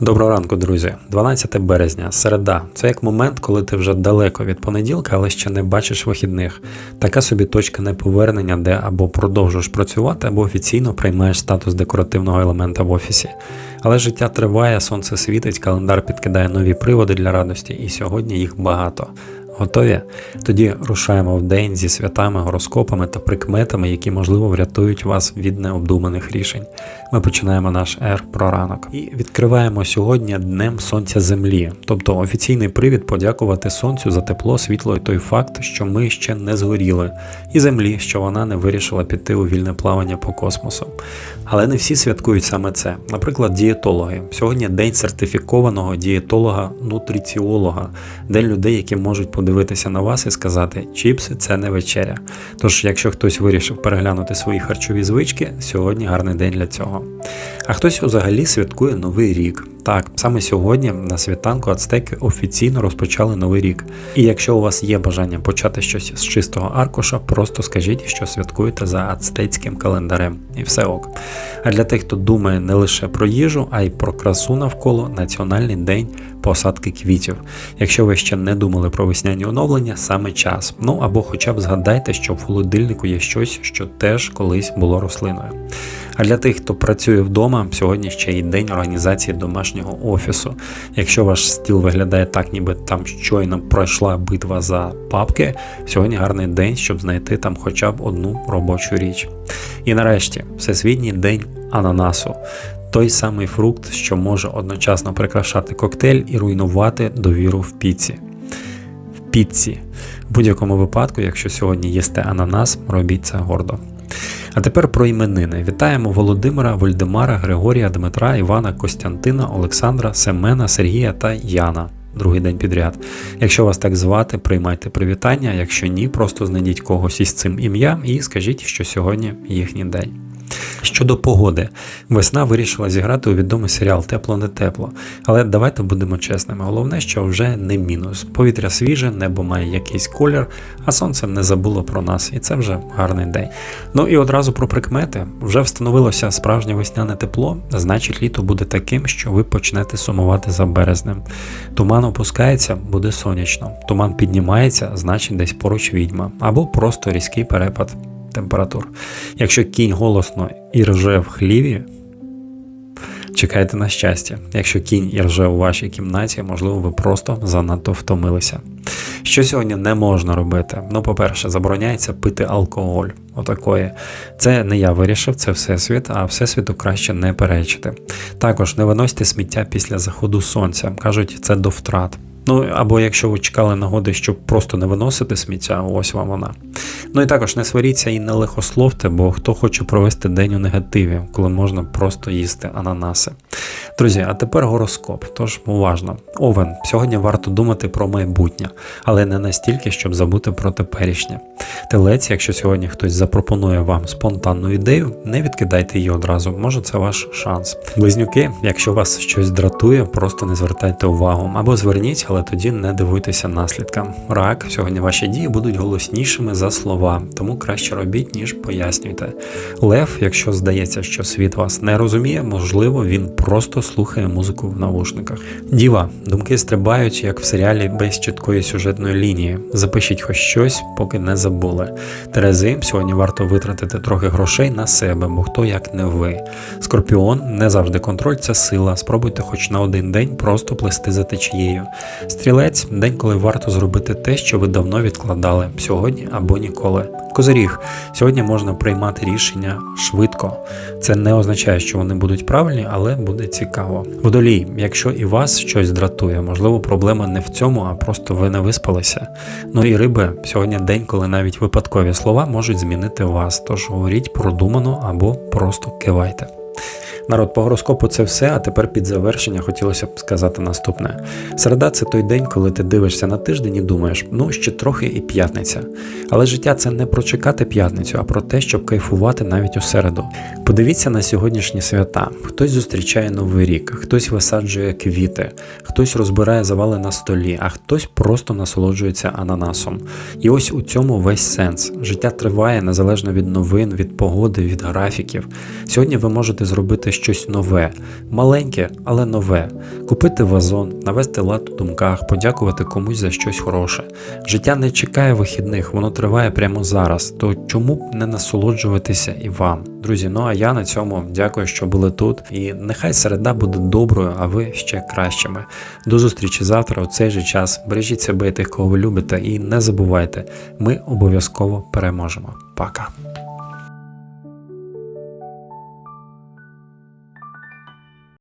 Доброго ранку, друзі. 12 березня, середа. Це як момент, коли ти вже далеко від понеділка, але ще не бачиш вихідних. Така собі точка неповернення, де або продовжуєш працювати, або офіційно приймаєш статус декоративного елемента в офісі. Але життя триває, сонце світить, календар підкидає нові приводи для радості, і сьогодні їх багато. Готові? Тоді рушаємо в день зі святами, гороскопами та прикметами, які можливо врятують вас від необдуманих рішень. Ми починаємо наш ер про ранок і відкриваємо сьогодні Днем Сонця Землі, тобто офіційний привід подякувати сонцю за тепло, світло і той факт, що ми ще не згоріли, і землі, що вона не вирішила піти у вільне плавання по космосу. Але не всі святкують саме це. Наприклад, дієтологи. Сьогодні день сертифікованого дієтолога-нутриціолога, день людей, які можуть подивитися на вас і сказати, чіпси це не вечеря. Тож, якщо хтось вирішив переглянути свої харчові звички, сьогодні гарний день для цього. А хтось взагалі святкує новий рік. Так, саме сьогодні на світанку ацтеки офіційно розпочали новий рік. І якщо у вас є бажання почати щось з чистого аркуша, просто скажіть, що святкуєте за ацтецьким календарем, і все ок. А для тих, хто думає не лише про їжу, а й про красу навколо національний день посадки квітів. Якщо ви ще не думали про весняні оновлення, саме час. Ну або хоча б згадайте, що в холодильнику є щось, що теж колись було рослиною. А для тих, хто працює вдома, сьогодні ще й день організації домашнього офісу. Якщо ваш стіл виглядає так, ніби там щойно пройшла битва за папки, сьогодні гарний день, щоб знайти там хоча б одну робочу річ. І нарешті, Всесвітній день ананасу. Той самий фрукт, що може одночасно прикрашати коктейль і руйнувати довіру в піці. В піці. В будь-якому випадку, якщо сьогодні їсте ананас, робіть це гордо. А тепер про іменини. Вітаємо Володимира, Вольдемара, Григорія, Дмитра, Івана, Костянтина, Олександра, Семена, Сергія та Яна. Другий день підряд. Якщо вас так звати, приймайте привітання. Якщо ні, просто знайдіть когось із цим ім'ям і скажіть, що сьогодні їхній день. Щодо погоди, весна вирішила зіграти у відомий серіал Тепло не тепло. Але давайте будемо чесними. Головне, що вже не мінус. Повітря свіже, небо має якийсь колір, а сонце не забуло про нас, і це вже гарний день. Ну і одразу про прикмети. Вже встановилося справжнє весняне тепло, значить літо буде таким, що ви почнете сумувати за березнем. Туман опускається, буде сонячно. Туман піднімається, значить десь поруч відьма, або просто різкий перепад температур. Якщо кінь голосно і рже в хліві, чекайте на щастя. Якщо кінь і рже у вашій кімнаті, можливо, ви просто занадто втомилися. Що сьогодні не можна робити? Ну, по-перше, забороняється пити алкоголь. Отакої. Це не я вирішив, це всесвіт, а всесвіту краще не перечити. Також не виносьте сміття після заходу сонця. Кажуть, це до втрат. Ну або якщо ви чекали нагоди, щоб просто не виносити сміття, ось вам вона. Ну і також не сваріться і не лихословте, бо хто хоче провести день у негативі, коли можна просто їсти ананаси. Друзі, а тепер гороскоп. Тож уважно. Овен, сьогодні варто думати про майбутнє, але не настільки, щоб забути про теперішнє. Телець, якщо сьогодні хтось запропонує вам спонтанну ідею, не відкидайте її одразу, може це ваш шанс. Близнюки, якщо вас щось дратує, просто не звертайте увагу або зверніть, але тоді не дивуйтеся наслідкам. Рак, сьогодні ваші дії будуть голоснішими за слова, тому краще робіть, ніж пояснюйте. Лев, якщо здається, що світ вас не розуміє, можливо, він просто слухає музику в навушниках. Діва, думки стрибають, як в серіалі без чіткої сюжетної лінії. Запишіть хоч щось, поки не забули. Терези, сьогодні варто витратити трохи грошей на себе, бо хто як не ви. Скорпіон, не завжди контроль це сила. Спробуйте хоч на один день просто плести за течією. Стрілець день, коли варто зробити те, що ви давно відкладали сьогодні або ніколи. Козиріг, сьогодні можна приймати рішення швидко. Це не означає, що вони будуть правильні, але буде цікаво. Водолій, якщо і вас щось дратує, можливо, проблема не в цьому, а просто ви не виспалися. Ну і риби, сьогодні день, коли навіть випадкові слова можуть змінити вас, тож говоріть продумано або просто кивайте. Народ по гороскопу це все, а тепер під завершення хотілося б сказати наступне: середа це той день, коли ти дивишся на тиждень і думаєш, ну ще трохи і п'ятниця. Але життя це не про чекати п'ятницю, а про те, щоб кайфувати навіть у середу. Подивіться на сьогоднішні свята. Хтось зустрічає новий рік, хтось висаджує квіти, хтось розбирає завали на столі, а хтось просто насолоджується ананасом. І ось у цьому весь сенс. Життя триває незалежно від новин, від погоди, від графіків. Сьогодні ви можете зробити щось нове, маленьке, але нове. Купити вазон, навести лад у думках, подякувати комусь за щось хороше. Життя не чекає вихідних, воно триває прямо зараз. То чому б не насолоджуватися і вам? Друзі, ну а я на цьому дякую, що були тут. І нехай середа буде доброю, а ви ще кращими. До зустрічі завтра у цей же час. Бережіть себе і тих, кого ви любите, і не забувайте, ми обов'язково переможемо. Пока.